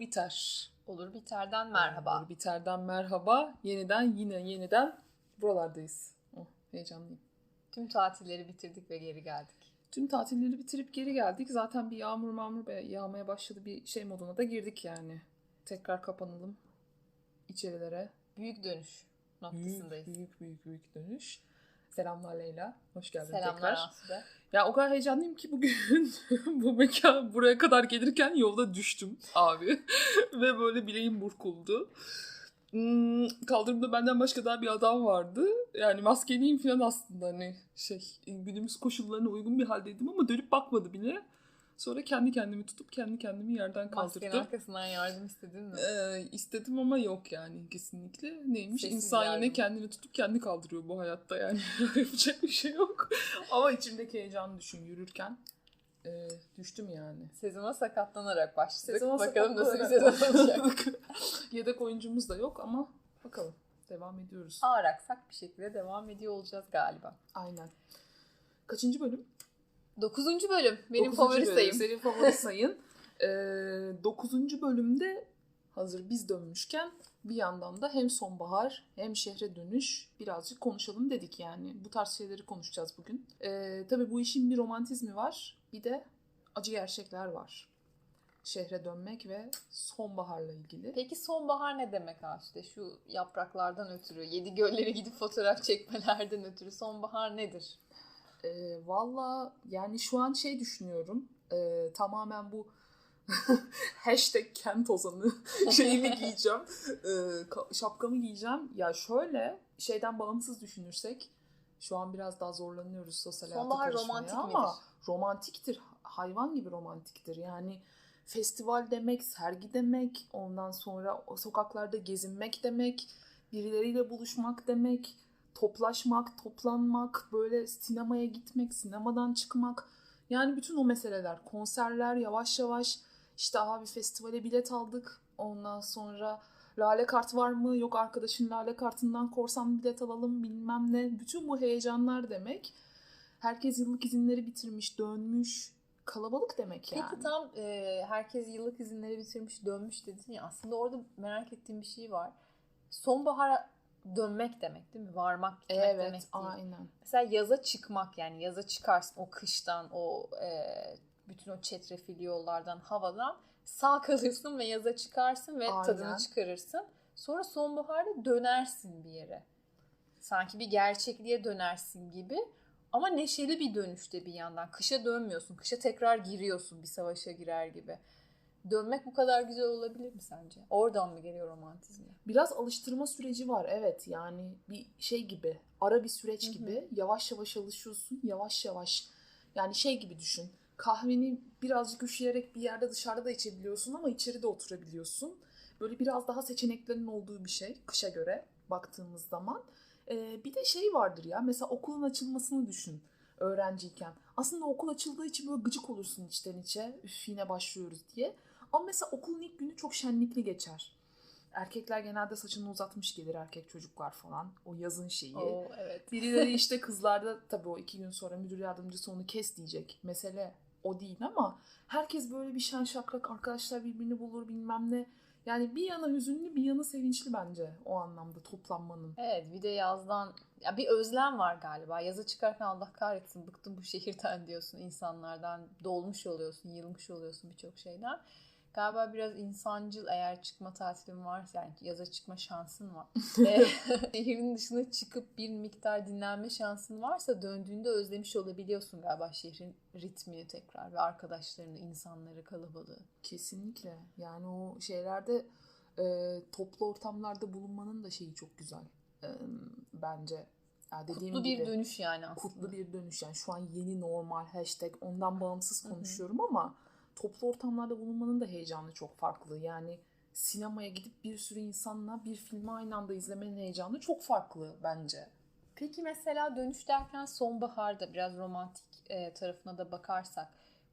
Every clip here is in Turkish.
olur biter. Olur biterden merhaba. Olur biterden merhaba. Yeniden yine yeniden buralardayız. Oh, heyecanlıyım. Tüm tatilleri bitirdik ve geri geldik. Tüm tatilleri bitirip geri geldik. Zaten bir yağmur mağmur be yağmaya başladı. Bir şey moduna da girdik yani. Tekrar kapanalım içerilere. Büyük dönüş noktasındayız. Büyük büyük büyük, büyük dönüş. Selamlar Leyla. Hoş geldin Selamlar tekrar. Asude. Ya o kadar heyecanlıyım ki bugün bu mekan buraya kadar gelirken yolda düştüm abi. Ve böyle bileğim burkuldu. Hmm, kaldırımda benden başka daha bir adam vardı. Yani maskeliyim falan aslında hani şey günümüz koşullarına uygun bir haldeydim ama dönüp bakmadı bile. Sonra kendi kendimi tutup kendi kendimi yerden Maskenin kaldırdım. arkasından yardım istedin mi? Ee, istedim ama yok yani kesinlikle. Neymiş? Sessiz İnsan yardım. yine kendini tutup kendi kaldırıyor bu hayatta yani. Yapacak bir şey yok. ama içimdeki heyecanı düşün yürürken. Ee, düştüm yani. Sezona sakatlanarak başladık. Sezona Bakalım nasıl bir sezon olacak. Yedek oyuncumuz da yok ama bakalım. Devam ediyoruz. Ağır aksak bir şekilde devam ediyor olacağız galiba. Aynen. Kaçıncı bölüm? Dokuzuncu bölüm. Benim Dokuzuncu favori bölüm. sayım. Senin favori sayın. Ee, dokuzuncu bölümde hazır biz dönmüşken bir yandan da hem sonbahar hem şehre dönüş birazcık konuşalım dedik yani. Bu tarz şeyleri konuşacağız bugün. Ee, tabii bu işin bir romantizmi var. Bir de acı gerçekler var. Şehre dönmek ve sonbaharla ilgili. Peki sonbahar ne demek Asude? Şu yapraklardan ötürü, yedi göllere gidip fotoğraf çekmelerden ötürü sonbahar nedir? Ee, Valla yani şu an şey düşünüyorum. Ee, tamamen bu hashtag kent ozanı şeyimi giyeceğim. Ka- şapkamı giyeceğim. Ya şöyle şeyden bağımsız düşünürsek şu an biraz daha zorlanıyoruz sosyal hayata Sonbahar romantik ama midir? romantiktir. Hayvan gibi romantiktir. Yani festival demek, sergi demek, ondan sonra sokaklarda gezinmek demek, birileriyle buluşmak demek, toplaşmak, toplanmak, böyle sinemaya gitmek, sinemadan çıkmak. Yani bütün o meseleler, konserler yavaş yavaş işte abi festivale bilet aldık. Ondan sonra lale kart var mı? Yok arkadaşın lale kartından korsan bilet alalım bilmem ne. Bütün bu heyecanlar demek. Herkes yıllık izinleri bitirmiş, dönmüş. Kalabalık demek yani. Peki tam e, herkes yıllık izinleri bitirmiş dönmüş dedin ya aslında orada merak ettiğim bir şey var. Sonbahara dönmek demek değil mi? Varmak gitmek Evet, demek değil. aynen. Mesela yaza çıkmak yani yaza çıkarsın o kıştan o e, bütün o çetrefilli yollardan havadan sağ kalırsın ve yaza çıkarsın ve Aynen. tadını çıkarırsın. Sonra sonbaharda dönersin bir yere. Sanki bir gerçekliğe dönersin gibi. Ama neşeli bir dönüşte bir yandan. Kışa dönmüyorsun. Kışa tekrar giriyorsun bir savaşa girer gibi. Dönmek bu kadar güzel olabilir mi sence? Oradan mı geliyor romantizmi? Biraz alıştırma süreci var evet. Yani bir şey gibi ara bir süreç Hı hı. gibi. Yavaş yavaş alışıyorsun yavaş yavaş. Yani şey gibi düşün kahveni birazcık üşüyerek bir yerde dışarıda da içebiliyorsun ama içeride oturabiliyorsun. Böyle biraz daha seçeneklerin olduğu bir şey kışa göre baktığımız zaman. Ee, bir de şey vardır ya mesela okulun açılmasını düşün öğrenciyken. Aslında okul açıldığı için böyle gıcık olursun içten içe üf yine başlıyoruz. diye ama mesela okulun ilk günü çok şenlikli geçer Erkekler genelde saçını uzatmış gelir erkek çocuklar falan. O yazın şeyi. Oo, evet. Birileri işte kızlarda tabii o iki gün sonra müdür yardımcısı onu kes diyecek. Mesele o değil ama herkes böyle bir şen şakrak arkadaşlar birbirini bulur bilmem ne. Yani bir yana hüzünlü bir yana sevinçli bence o anlamda toplanmanın. Evet bir de yazdan ya bir özlem var galiba. Yaza çıkarken Allah kahretsin bıktım bu şehirden diyorsun insanlardan. Dolmuş oluyorsun, yılmış oluyorsun birçok şeyden. Galiba biraz insancıl eğer çıkma tatilin varsa yani yaza çıkma şansın var. Şehrin dışına çıkıp bir miktar dinlenme şansın varsa döndüğünde özlemiş olabiliyorsun galiba şehrin ritmini tekrar ve arkadaşlarını, insanları, kalabalığı. Kesinlikle. Yani o şeylerde e, toplu ortamlarda bulunmanın da şeyi çok güzel. E, bence. Ya dediğim Kutlu bir gibi, dönüş yani aslında. kutlu bir dönüş. Yani şu an yeni normal hashtag ondan bağımsız konuşuyorum ama toplu ortamlarda bulunmanın da heyecanı çok farklı. Yani sinemaya gidip bir sürü insanla bir filmi aynı anda izlemenin heyecanı çok farklı bence. Peki mesela dönüş derken sonbaharda biraz romantik e, tarafına da bakarsak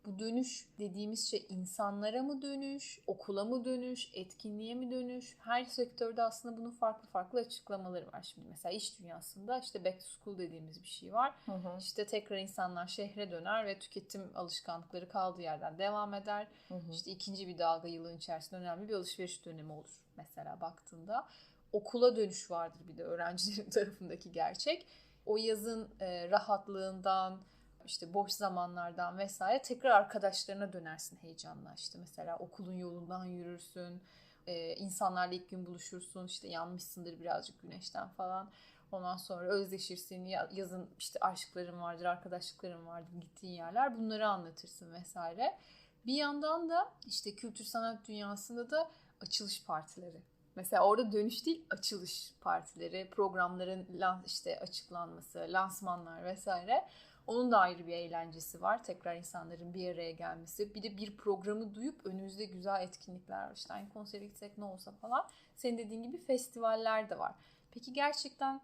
bu dönüş dediğimiz şey insanlara mı dönüş, okula mı dönüş, etkinliğe mi dönüş? Her sektörde aslında bunun farklı farklı açıklamaları var. Şimdi mesela iş dünyasında işte back to school dediğimiz bir şey var. Hı hı. İşte tekrar insanlar şehre döner ve tüketim alışkanlıkları kaldığı yerden devam eder. Hı hı. İşte ikinci bir dalga yılın içerisinde önemli bir alışveriş dönemi olur mesela baktığında. Okula dönüş vardır bir de öğrencilerin tarafındaki gerçek. O yazın e, rahatlığından, işte boş zamanlardan vesaire tekrar arkadaşlarına dönersin heyecanla. İşte mesela okulun yolundan yürürsün, e, insanlarla ilk gün buluşursun, işte yanmışsındır birazcık güneşten falan. Ondan sonra özleşirsin, ya- yazın işte aşkların vardır, arkadaşlıkların vardır, gittiğin yerler bunları anlatırsın vesaire. Bir yandan da işte kültür sanat dünyasında da açılış partileri. Mesela orada dönüş değil açılış partileri, programların işte açıklanması, lansmanlar vesaire. Onun da ayrı bir eğlencesi var. Tekrar insanların bir araya gelmesi. Bir de bir programı duyup önümüzde güzel etkinlikler var. İşte aynı konsere gitsek ne olsa falan. Senin dediğin gibi festivaller de var. Peki gerçekten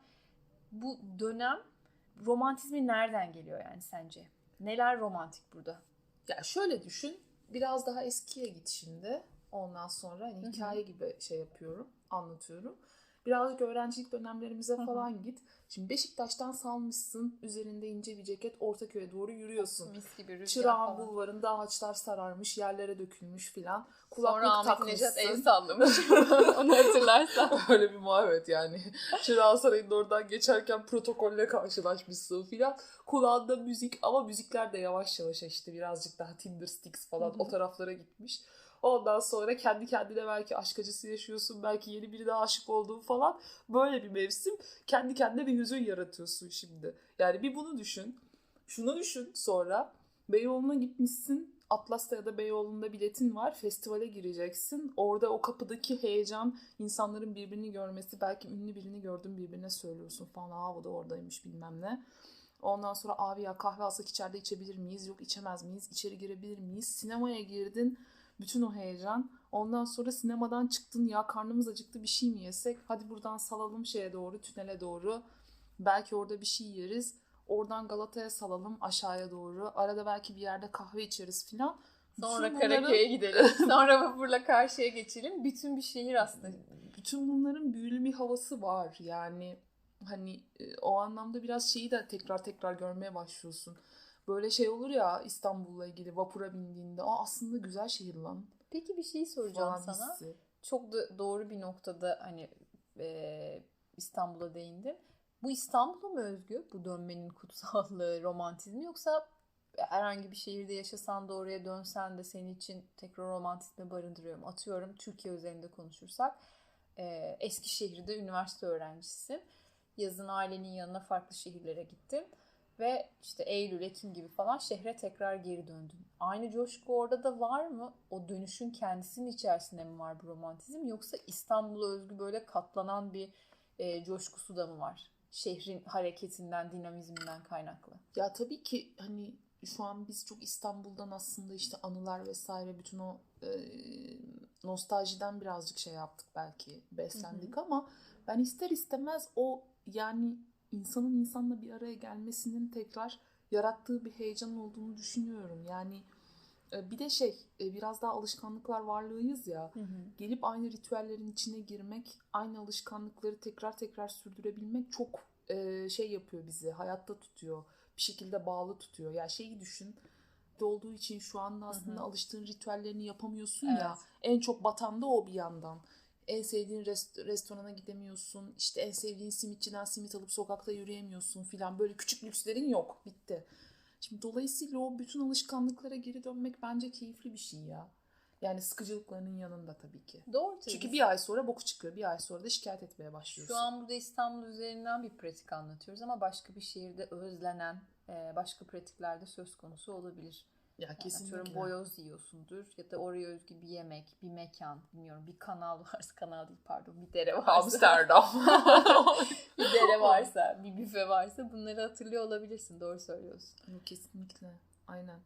bu dönem romantizmi nereden geliyor yani sence? Neler romantik burada? Ya şöyle düşün. Biraz daha eskiye git şimdi. Ondan sonra hani hikaye gibi şey yapıyorum, anlatıyorum. Birazcık öğrencilik dönemlerimize falan git. Şimdi Beşiktaş'tan salmışsın. Üzerinde ince bir ceket Ortaköy'e doğru yürüyorsun. Mis gibi rüzgar Çırağan falan. bulvarında ağaçlar sararmış, yerlere dökülmüş filan. Sonra Kulaklık Ahmet Necat el takmışsın. sallamış. Onu hatırlarsan. Öyle bir muhabbet yani. Çırağan Sarayı'nın oradan geçerken protokolle karşılaşmışsın filan. Kulağında müzik ama müzikler de yavaş yavaş işte birazcık daha Tinder Sticks falan o taraflara gitmiş. Ondan sonra kendi kendine belki aşk acısı yaşıyorsun. Belki yeni birine aşık olduğun falan. Böyle bir mevsim. Kendi kendine bir hüzün yaratıyorsun şimdi. Yani bir bunu düşün. Şunu düşün sonra. Beyoğlu'na gitmişsin. Atlas'ta ya da Beyoğlu'nda biletin var. Festivale gireceksin. Orada o kapıdaki heyecan, insanların birbirini görmesi. Belki ünlü birini gördün birbirine söylüyorsun falan. Aa bu da oradaymış bilmem ne. Ondan sonra abi ya kahve alsak içeride içebilir miyiz? Yok içemez miyiz? İçeri girebilir miyiz? Sinemaya girdin. Bütün o heyecan. Ondan sonra sinemadan çıktın. Ya karnımız acıktı bir şey mi yesek? Hadi buradan salalım şeye doğru, tünele doğru. Belki orada bir şey yeriz. Oradan Galata'ya salalım aşağıya doğru. Arada belki bir yerde kahve içeriz filan. Sonra Bütün bunların- Karaköy'e gidelim. Sonra vapurla karşıya geçelim. Bütün bir şehir aslında. bütün bunların büyülü bir havası var. Yani hani e, o anlamda biraz şeyi de tekrar tekrar görmeye başlıyorsun. Böyle şey olur ya İstanbul'la ilgili vapura bindiğinde Aa, aslında güzel şehir lan Peki bir şey soracağım falan sana. hissi. Çok da doğru bir noktada hani e, İstanbul'a değindin. Bu İstanbul'a mı özgü bu dönmenin kutsallığı, romantizmi yoksa herhangi bir şehirde yaşasan da oraya dönsen de senin için tekrar romantizmi barındırıyor mu? Atıyorum Türkiye üzerinde konuşursak e, Eskişehir'de üniversite öğrencisisin. Yazın ailenin yanına farklı şehirlere gittin ve işte Eylül, Ekim gibi falan şehre tekrar geri döndün. Aynı coşku orada da var mı? O dönüşün kendisinin içerisinde mi var bu romantizm yoksa İstanbul'a özgü böyle katlanan bir e, coşkusu da mı var? Şehrin hareketinden, dinamizminden kaynaklı. Ya tabii ki hani şu an biz çok İstanbul'dan aslında işte anılar vesaire bütün o e, nostaljiden birazcık şey yaptık belki beslendik ama ben ister istemez o yani insanın insanla bir araya gelmesinin tekrar yarattığı bir heyecan olduğunu düşünüyorum. Yani e, bir de şey e, biraz daha alışkanlıklar varlığıyız ya gelip aynı ritüellerin içine girmek, aynı alışkanlıkları tekrar tekrar sürdürebilmek çok e, şey yapıyor bizi, hayatta tutuyor. Bir şekilde bağlı tutuyor. Ya şeyi düşün, olduğu için şu anda aslında Hı hı. alıştığın ritüellerini yapamıyorsun Evet. ya. En çok batan da o bir yandan. En sevdiğin rest- restorana gidemiyorsun. İşte en sevdiğin simitçiden simit alıp sokakta yürüyemiyorsun filan. Böyle küçük lükslerin yok. Bitti. Şimdi dolayısıyla o bütün alışkanlıklara geri dönmek bence keyifli bir şey ya. Yani sıkıcılıklarının yanında tabii ki. Doğru tabii. Çünkü bir ay sonra boku çıkıyor. Bir ay sonra da şikayet etmeye başlıyorsun. Şu an burada İstanbul üzerinden bir pratik anlatıyoruz ama başka bir şehirde özlenen başka pratikler de söz konusu olabilir. Ya kesinlikle. atıyorum boyoz yiyorsundur ya da oraya özgü bir yemek, bir mekan, bilmiyorum bir kanal varsa, kanal değil pardon bir dere varsa. Amsterdam. bir dere varsa, bir büfe varsa bunları hatırlıyor olabilirsin. Doğru söylüyorsun. Kesinlikle. Aynen.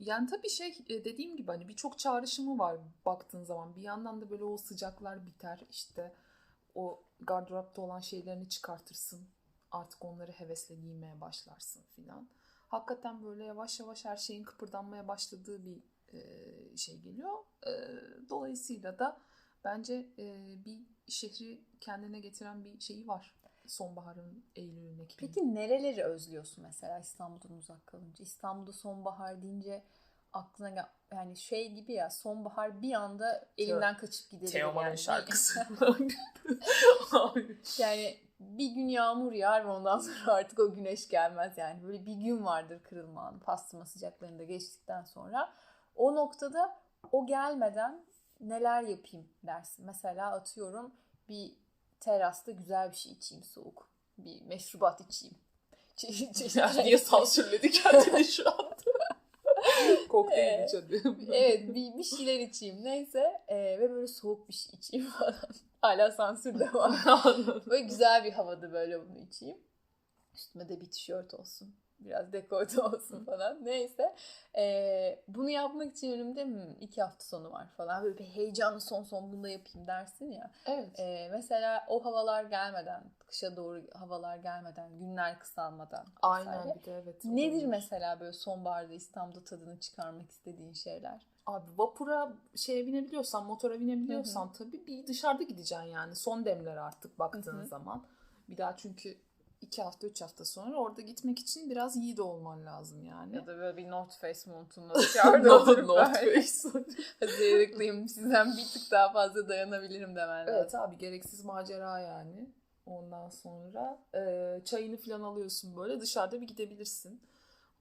Yani tabii şey e, dediğim gibi hani birçok çağrışımı var baktığın zaman. Bir yandan da böyle o sıcaklar biter. işte o gardıropta olan şeylerini çıkartırsın. Artık onları hevesle giymeye başlarsın filan. Hakikaten böyle yavaş yavaş her şeyin kıpırdanmaya başladığı bir e, şey geliyor. E, dolayısıyla da bence e, bir şehri kendine getiren bir şeyi var. Sonbaharın Eylül'ün Ekim'in. Peki nereleri özlüyorsun mesela İstanbul'dan uzak kalınca? İstanbul'da sonbahar deyince aklına gel yani şey gibi ya sonbahar bir anda elinden kaçıp gidebilir. Teoman'ın yani. şarkısı. yani bir gün yağmur yağar ve ondan sonra artık o güneş gelmez yani. Böyle bir gün vardır kırılma anı pastırma sıcaklarında geçtikten sonra. O noktada o gelmeden neler yapayım dersin. Mesela atıyorum bir terasta güzel bir şey içeyim soğuk. Bir meşrubat içeyim. yani niye sansürledi kendini şu anda? Kokteyl Evet. iç hadi. evet bir, bir şeyler içeyim neyse Ee, ve böyle soğuk bir şey içeyim falan. Hala sansür devam. böyle güzel bir havada böyle bunu içeyim. Üstüme de bir tişört olsun. Biraz dekolte olsun falan. Neyse. Ee, bunu yapmak için önümde hmm, iki hafta sonu var falan. Böyle bir heyecanlı son son bunu da yapayım dersin ya. evet. Ee, mesela o havalar gelmeden, kışa doğru havalar gelmeden, günler kısalmadan Aynen bir de evet. Nedir mesela böyle sonbaharda İstanbul'da tadını çıkarmak istediğin şeyler? Abi vapura şeye binebiliyorsan, motora binebiliyorsan tabii bir dışarıda gideceksin yani. Son demler artık baktığın Hı hı. zaman. Bir daha çünkü iki hafta, üç hafta sonra orada gitmek için biraz yiğit olman lazım yani. Ya da böyle bir North Face montunla dışarıda oturup North Face. hazırlıklıyım sizden bir tık daha fazla dayanabilirim demen lazım. evet abi gereksiz macera yani. Ondan sonra e, çayını falan alıyorsun böyle dışarıda bir gidebilirsin.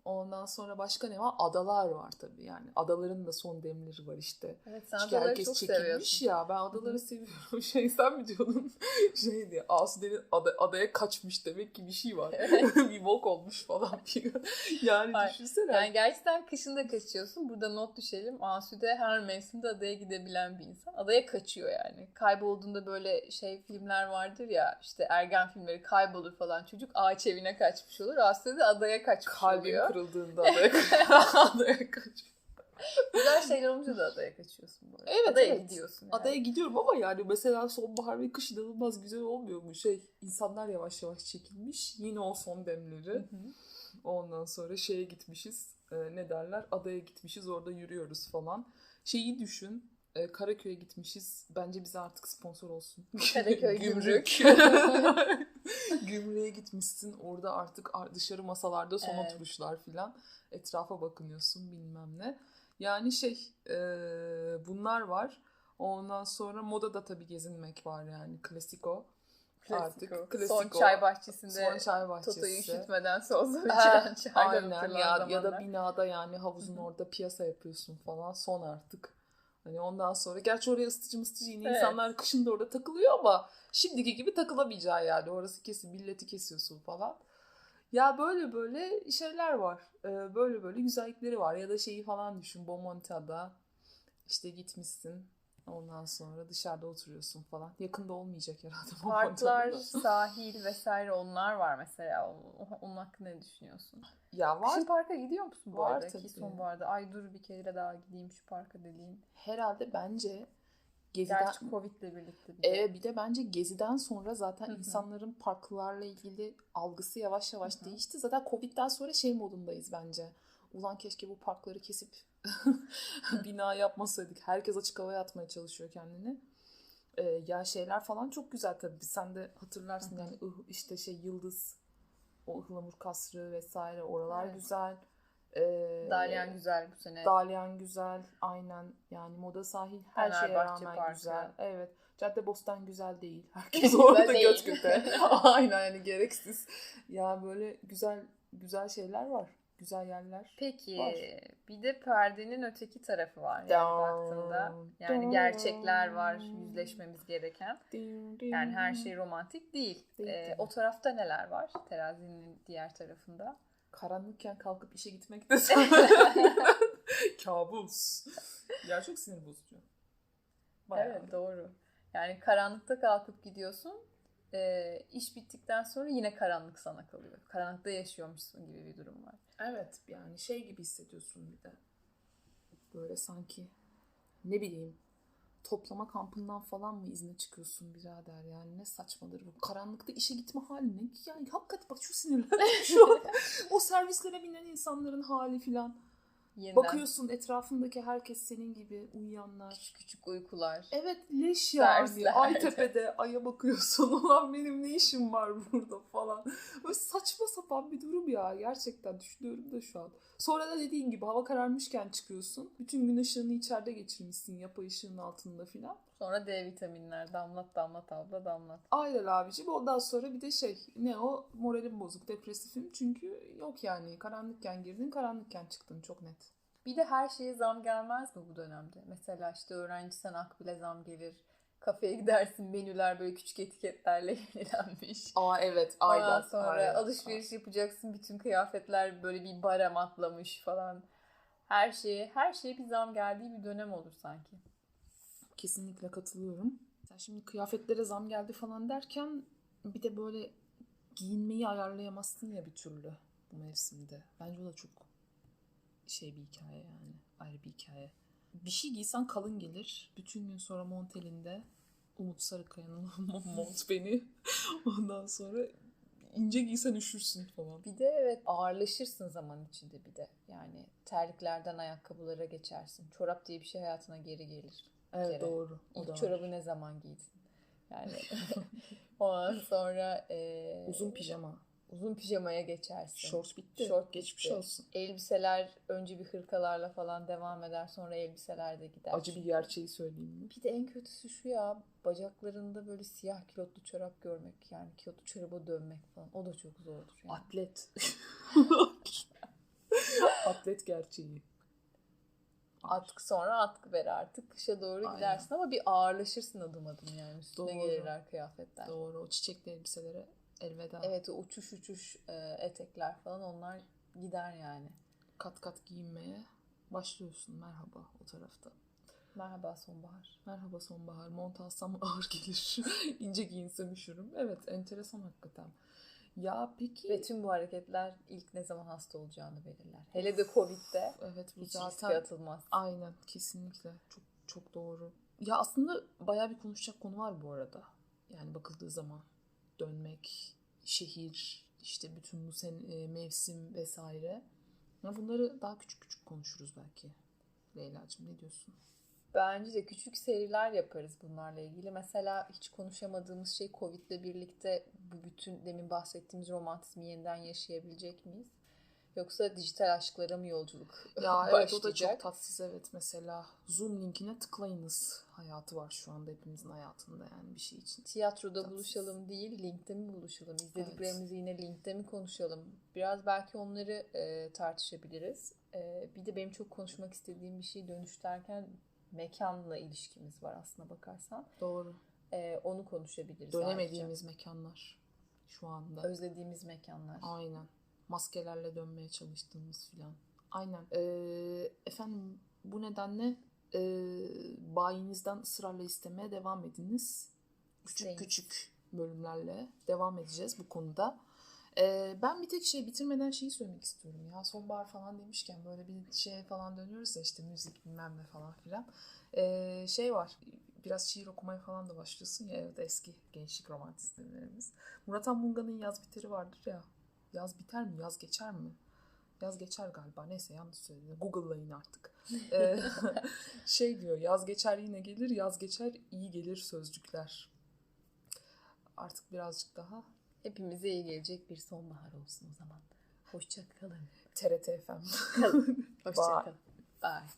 Ondan sonra başka ne var? Adalar var tabii yani. Adaların da son demleri var işte. Evet sen Çünkü herkes çok çekilmiş seviyorsun. ya. Ben adaları seviyorum. Şey sen mi diyordun? Şey diye Asude'nin ada, adaya kaçmış demek ki bir şey var. Evet. bir bok olmuş falan. Yani Ay, düşünsene. Yani gerçekten kışında kaçıyorsun. Burada not düşelim. Asude her mevsimde adaya gidebilen bir insan. Adaya kaçıyor yani. Kaybolduğunda böyle şey filmler vardır ya işte ergen filmleri kaybolur falan. Çocuk ağaç evine kaçmış olur. Asude de adaya kaçmış Kalbim oluyor. Kırıldığında adaya, adaya kaçmış. Güzel şeyler olunca da adaya kaçıyorsun arada. Evet, adaya evet. gidiyorsun yani. Adaya gidiyorum ama yani mesela sonbahar ve kış inanılmaz güzel olmuyor mu? Şey insanlar yavaş yavaş çekilmiş. Yine o son demleri. Hı hı. Ondan sonra şeye gitmişiz. e, ne derler? Adaya gitmişiz. Orada yürüyoruz falan. Şeyi düşün. E, Karaköy'e gitmişiz. Bence bize artık sponsor olsun. Karaköy Gümrük. Gümrüğe gitmişsin. Orada artık ar- dışarı masalarda son Evet. oturuşlar filan. Etrafa bakınıyorsun bilmem ne. Yani şey e, bunlar var. Ondan sonra moda da tabii gezinmek var yani. Klasik o. Klasik o. Artık klasik Son çay bahçesinde Son çay bahçesi. Toto'yu üşütmeden sozla Ha, içilen çaylar Aynen ya, ya da binada yani havuzun orada piyasa yapıyorsun falan son artık. Hani ondan sonra gerçi oraya ısıtıcı mısıtıcı yine Evet. insanlar kışın da orada takılıyor ama şimdiki gibi takılamayacağı yani orası kesin milleti kesiyorsun falan. Ya böyle böyle şeyler var. Ee, böyle böyle güzellikleri var. Ya da şeyi falan düşün Bomonti'da işte gitmişsin ondan sonra dışarıda oturuyorsun falan. Yakında olmayacak herhalde Parklar, sahil vesaire onlar var mesela. Onun hakkında ne düşünüyorsun? Ya var Kışın parka gidiyor musun bu Var arada? tabii. Ki sonbaharda ay dur bir kere daha gideyim şu parka dediğin. herhalde bence Gezi'den, Gerçi Covid'le birlikte bir de. Evet bir de bence Gezi'den sonra zaten Hı hı. insanların parklarla ilgili algısı yavaş yavaş Hı hı. değişti. Zaten Covid'den sonra şey modundayız bence. Ulan keşke bu parkları kesip bina yapmasaydık. Herkes açık havaya atmaya çalışıyor kendini. Ee, ya şeyler falan çok güzel tabii. Sen de hatırlarsın yani işte şey Yıldız, o Ihlamur Kasrı vesaire oralar Evet. güzel. Ee, Dalyan güzel bu sene. Dalyan güzel. Aynen. Yani moda sahil her şeye rağmen Parkı. güzel. Evet. Caddebostan güzel değil. Herkes orada göt göte. Aynen yani gereksiz. Ya böyle güzel güzel şeyler var. Güzel yerler. Peki Var. bir de perdenin öteki tarafı var yani Down, baktığında. Yani down. gerçekler var yüzleşmemiz gereken. Yani her şey romantik değil. Değil Ee, o tarafta neler var? Terazinin diğer tarafında. Karanlıkken kalkıp işe gitmek de kabus. Ya çok sinir bozucu. Bayağı. Evet doğru. Yani karanlıkta kalkıp gidiyorsun. Ee, iş bittikten sonra yine karanlık sana kalıyor. Karanlıkta yaşıyormuşsun gibi bir durum var. Evet yani şey gibi hissediyorsun bir de. Böyle sanki ne bileyim toplama kampından falan mı izne çıkıyorsun birader yani ne saçmadır bu. Karanlıkta işe gitme hali ne? Yani hakikaten bak şu sinirlendim şu o servislere binen insanların hali filan. Yeniden. Bakıyorsun etrafındaki herkes senin gibi uyuyanlar. Küçük küçük uykular. Evet leş yani. Aytepe'de aya bakıyorsun. Ulan benim ne işim var burada falan. Böyle saçma sapan bir durum ya. Gerçekten düşünüyorum da şu an. Sonra da dediğin gibi hava kararmışken çıkıyorsun. Bütün gün ışığını içeride geçirmişsin. Yapay ışığın altında filan. Sonra D vitaminler damlat damlat abla damlat. Aynen abicim. Ondan sonra bir de şey ne o moralim bozuk depresifim. Çünkü yok yani karanlıkken girdin karanlıkken çıktın çok net. Bir de her şeye zam gelmez mi bu dönemde? Mesela işte öğrencisen akbile zam gelir. Kafeye gidersin menüler böyle küçük etiketlerle yenilenmiş. Aa evet Ondan aynen. sonra aynen. alışveriş yapacaksın bütün kıyafetler böyle bir barem atlamış falan. Her şeye her şeye bir zam geldiği bir dönem olur sanki. Kesinlikle katılıyorum. Sen şimdi kıyafetlere zam geldi falan derken bir de böyle giyinmeyi ayarlayamazsın ya bir türlü bu mevsimde. Bence o da çok şey bir hikaye yani. Ayrı bir hikaye. Bir şey giysen kalın gelir. Bütün gün sonra mont elinde. Umut Sarıkaya'nın mont beni. Ondan sonra ince giysen üşürsün falan. Bir de evet ağırlaşırsın zaman içinde bir de. Yani terliklerden ayakkabılara geçersin. Çorap diye bir şey hayatına geri gelir. Evet kere. doğru. O İlk var. çorabı ne zaman giydin? Yani ondan sonra e, Uzun pijama. uzun pijamaya geçersin. Short bitti. Short Geçmiş bitti. olsun. Elbiseler önce bir hırkalarla falan devam eder. Sonra elbiseler de gider. Acı bir gerçeği söyleyeyim mi? Bir de en kötüsü şu ya bacaklarında böyle siyah kilotlu çorap görmek yani kilotlu çoraba dönmek falan o da çok zordur yani. Atlet. Atlet gerçeği. Atkı sonra atkı ver artık kışa doğru Aynen. gidersin ama bir ağırlaşırsın adım adım yani üstüne Doğru. gelirler kıyafetler. Doğru. O çiçekli elbiselere elveda. Evet o uçuş uçuş e, etekler falan onlar gider yani. Kat kat giyinmeye başlıyorsun. Merhaba o tarafta. Merhaba sonbahar. Merhaba sonbahar. Mont alsam ağır gelir. İnce giyinsem üşürüm. Evet enteresan hakikaten. Ya peki. Ve tüm bu hareketler ilk ne zaman hasta olacağını belirler. Hele de Covid'de Evet bu hiç riske zaten atılmaz. aynen kesinlikle çok çok doğru. Ya aslında bayağı bir konuşacak konu var bu arada. Yani bakıldığı zaman dönmek, şehir, işte bütün bu sen e, mevsim vesaire. Ya bunları daha küçük küçük konuşuruz belki. Leyla'cığım ne diyorsun? Bence de küçük seriler yaparız bunlarla ilgili. Mesela hiç konuşamadığımız şey Covid'le birlikte bu bütün demin bahsettiğimiz romantizmi yeniden yaşayabilecek miyiz? Yoksa dijital aşklara mı yolculuk Ya evet o da başlayacak? çok tatsız evet mesela. Zoom linkine tıklayınız hayatı var şu anda hepimizin hayatında yani bir şey için. Tiyatroda Tatsız. buluşalım değil, linkte mi buluşalım? İzlediklerimizi yine linkte mi konuşalım? Biraz belki onları e, tartışabiliriz. E, bir de benim çok konuşmak istediğim bir şey dönüş derken mekanla ilişkimiz var aslına bakarsan. Doğru. E, onu konuşabiliriz. Dönemediğimiz mekanlar şu anda. ayrıca. Özlediğimiz mekanlar. Aynen. Maskelerle dönmeye çalıştığımız filan. Aynen. Ee, efendim bu nedenle e, bayinizden ısrarla istemeye devam ediniz. Küçük İsteyin. küçük bölümlerle devam edeceğiz bu konuda. Ee, ben bir tek şey bitirmeden şeyi söylemek istiyorum ya. Sonbahar falan demişken böyle bir şeye falan dönüyoruz ya işte müzik bilmem ne falan filan. Ee, şey var biraz şiir okumaya falan da başlıyorsun ya evet eski gençlik romantizmlerimiz. Murat Anmunga'nın yaz biteri vardır ya. Yaz biter mi? Yaz geçer mi? Yaz geçer galiba. Neyse yanlış söyledim. Google'layın artık. Ee, şey diyor yaz geçer yine gelir, yaz geçer iyi gelir sözcükler. Artık birazcık daha Hepimize iyi gelecek bir sonbahar olsun o zaman. Hoşça kalın. TRT FM. Hoşça Bye. kalın. Bye.